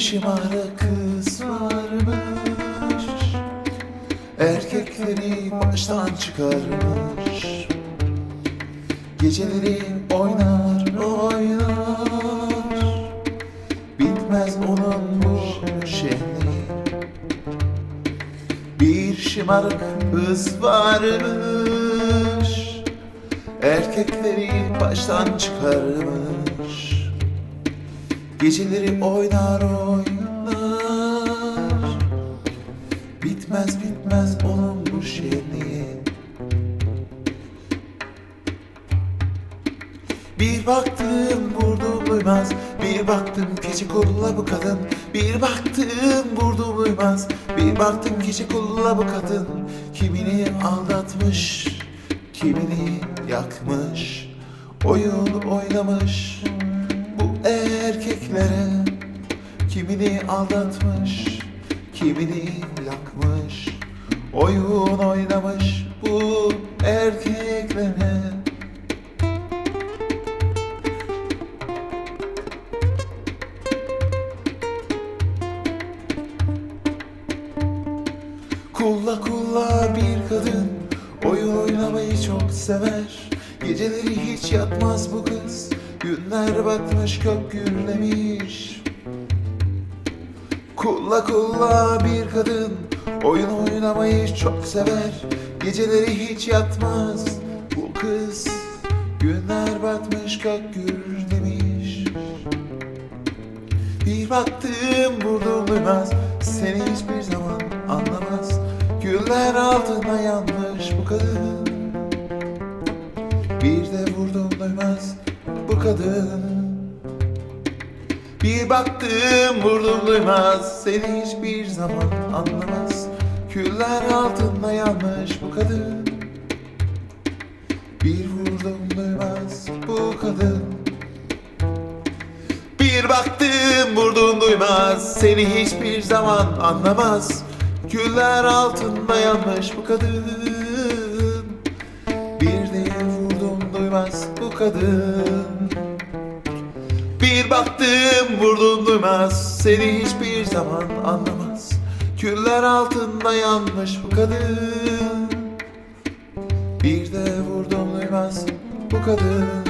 şımarık kız varmış. Erkekleri baştan çıkarmış. Geceleri oynar oynar. Bitmez onun bu şenliği Bir şımarık kız varmış. Erkekleri baştan çıkarmış Geceleri oynar oynar. Bitmez bitmez onun bu şenliği Bir baktım vurdum duymaz. Bir baktım keçi kolla bu kadın. Bir baktım vurdum duymaz. Bir baktım keçi kolla bu kadın. Kimini aldatmış Kimini yakmış. Oyun oynamış erkeklere Kimini aldatmış Kimini yakmış Oyun oynamış Bu erkeklere. Kulla kulla bir kadın Oyun oynamayı çok sever. Geceleri hiç yatmaz bu kız Günler batmış kök gürlemiş Kulla kulla bir kadın Oyun oynamayı çok sever. Geceleri hiç yatmaz bu kız. Günler batmış kök gürlemiş bir baktım vurdum duymaz Seni hiçbir zaman anlamaz. Güller altına yanmış bu kadın. Bir de vurdum duymaz bu kadın. Bir baktım vurdum duymaz Seni hiçbir zaman anlamaz. Güller altında yanmış bu kadın. Bir vurdum duymaz bu kadın. Bir baktım vurdum duymaz Seni hiçbir zaman anlamaz. Güller altında yanmış bu kadın. Bir de vurdum duymaz bu kadın baktım vurdum duymaz. Seni hiçbir zaman anlamaz. Güller altında yanmış bu kadın. Bir de vurdum duymaz bu kadın